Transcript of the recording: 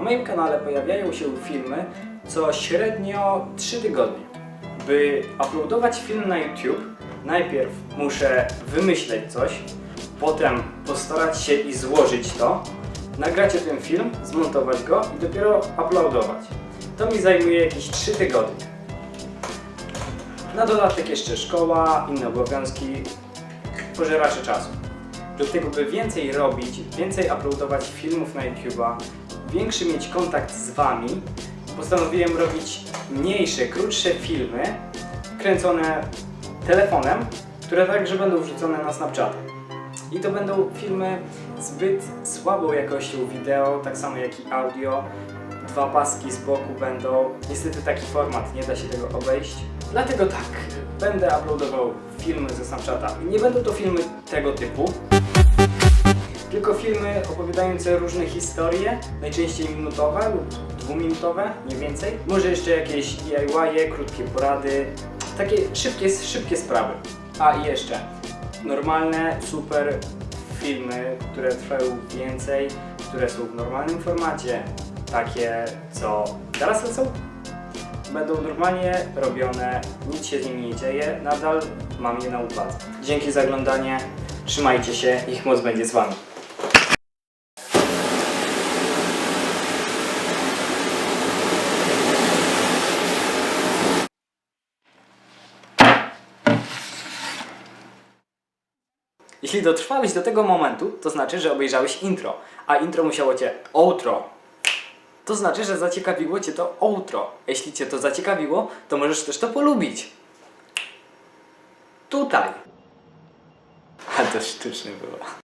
moim kanale pojawiają się filmy co średnio 3 tygodnie. By uploadować film na YouTube, najpierw muszę wymyśleć coś, potem postarać się i złożyć to, nagrać tym film, zmontować go i dopiero uploadować. To mi zajmuje jakieś 3 tygodnie. Na dodatek jeszcze szkoła, inne obowiązki, pożeracze czasu. Do tego, by więcej robić, więcej uploadować filmów na YouTube'a, większy mieć kontakt z Wami, postanowiłem robić mniejsze, krótsze filmy, kręcone telefonem, które także będą wrzucone na Snapchat. I to będą filmy zbyt słabą jakością wideo, tak samo jak i audio. Dwa paski z boku będą. Niestety taki format, nie da się tego obejść. Dlatego tak, będę uploadował filmy ze Snapchata. Nie będą to filmy tego typu, tylko filmy opowiadające różne historie, najczęściej minutowe lub dwuminutowe, nie więcej. Może jeszcze jakieś DIY, krótkie porady, takie szybkie, szybkie sprawy. A i jeszcze normalne, super filmy, które trwają więcej, które są w normalnym formacie, takie co teraz lecą, będą normalnie robione, nic się z nimi nie dzieje, nadal mam je na uwadze. Dzięki za oglądanie, trzymajcie się, ich moc będzie z Wami. Jeśli dotrwałeś do tego momentu, to znaczy, że obejrzałeś intro, a intro musiało Cię outro. To znaczy, że zaciekawiło Cię to outro. Jeśli Cię to zaciekawiło, to możesz też to polubić. Tutaj. A to sztuczne było.